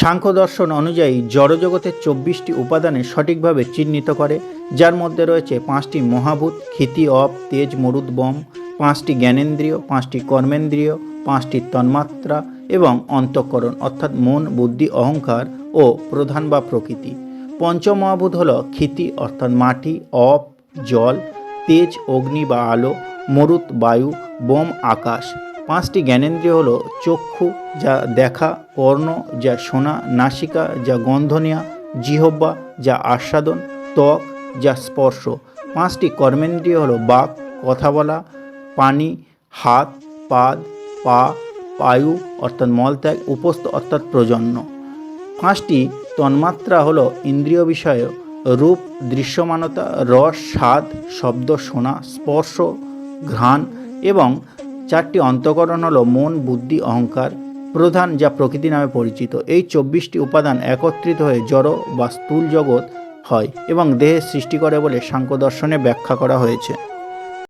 সাংখ্য দর্শন অনুযায়ী জড়জগতের চব্বিশটি উপাদানে সঠিকভাবে চিহ্নিত করে, যার মধ্যে রয়েছে পাঁচটি মহাভূত, ক্ষিতি, অপ, তেজ, মরুদ, বম, পাঁচটি জ্ঞানেন্দ্রিয়, পাঁচটি কর্মেন্দ্রিয়, পাঁচটি তন্মাত্রা এবং অন্তঃকরণ, অর্থাৎ মন, বুদ্ধি, অহংকার ও প্রধান বা প্রকৃতি। পঞ্চমহাভূত হল ক্ষিতি, অর্থাৎ মাটি, অপ, জল, তেজ, অগ্নি বা আলো মরুত বায়ু, বোম, আকাশ। পাঁচটি জ্ঞানেন্দ্রিয় হলো চক্ষু, যা দেখা, কর্ণ, যা শোনা, নাসিকা, যা গন্ধ নেওয়া জিহব্বা যা আস্বাদন, ত্বক, যা স্পর্শ। পাঁচটি কর্মেন্দ্রিয় হলো বাক, কথা বলা, পানি, হাত, পাদ, পা, পায়ু, অর্থাৎ মলত্যাগ, উপস্থ, অর্থাৎ প্রজন্ম পাঁচটি তন্মাত্রা হলো ইন্দ্রিয় বিষয়, রূপ, দৃশ্যমানতা, রস, স্বাদ, শব্দ, শোনা, স্পর্শ, ঘ্রাণ এবং চারটি অন্তকরণ হল মন, বুদ্ধি, অহংকার। প্রধান যা প্রকৃতি নামে পরিচিত। এই চব্বিশটি উপাদান একত্রিত হয়ে জড় বা স্থূল জগৎ হয় এবং দেহের সৃষ্টি করে বলে সাংখ্য দর্শনে ব্যাখ্যা করা হয়েছে।